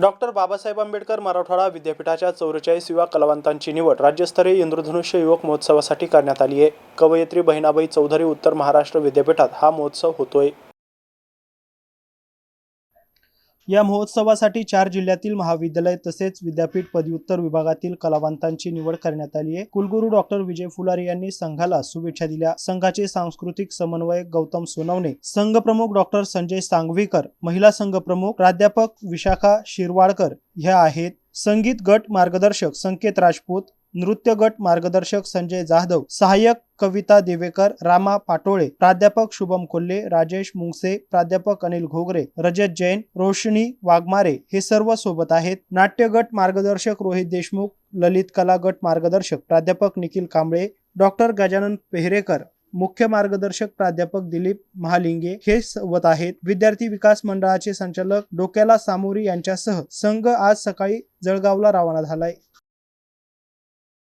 Doctor Babasaheb Ambedkar Marathwada विद्यापीठाच्या चौवेचाळीसव्या कलावंतांची निवड राज्यस्तरीय इंद्रधनुष्य युवक महोत्सवासाठी करण्यात आली आहे. कवयित्री बहिणाबाई चौधरी उत्तर महाराष्ट्र विद्यापीठात हा महोत्सव होतोय. या महोत्सवासाठी चार जिल्ह्यातील महाविद्यालय तसेच विद्यापीठ पदव्युत्तर विभागातील कलावंतांची निवड करण्यात आली आहे. कुलगुरू डॉक्टर विजय फुलारी यांनी संघाला शुभेच्छा दिल्या. संघाचे सांस्कृतिक समन्वयक गौतम सोनवणे संघ प्रमुख डॉक्टर संजय सांगवीकर महिला संघ प्रमुख प्राध्यापक विशाखा शिरवाडकर ह्या आहेत. संगीत गट मार्गदर्शक संकेत राजपूत नृत्य गट मार्गदर्शक संजय जाधव सहाय्यक कविता दिवेकर रामा पाटोळे प्राध्यापक शुभम कोल्हे राजेश मुंगसे प्राध्यापक अनिल घोगरे रजत जैन रोशनी वाघमारे हे सर्व सोबत आहेत. नाट्य गट मार्गदर्शक रोहित देशमुख ललित कला गट मार्गदर्शक प्राध्यापक निखिल कांबळे डॉक्टर गजानन पेहरेकर मुख्य मार्गदर्शक प्राध्यापक दिलीप महालिंगे हे सोबत आहेत. विद्यार्थी विकास मंडळाचे संचालक डोक्याला सामोरी यांच्यासह संघ आज सकाळी जळगावला रवाना झालाय.